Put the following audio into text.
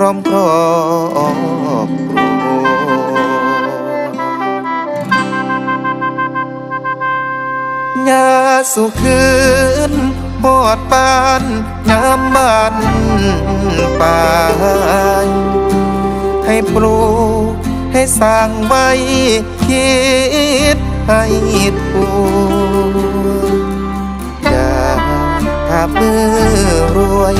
พร้อมครอบครัวยาสุคืนหอดปานยามบ้านปายให้ปลูกให้สร้างไว้ คิดให้ถูกอย่าภาพมือรวย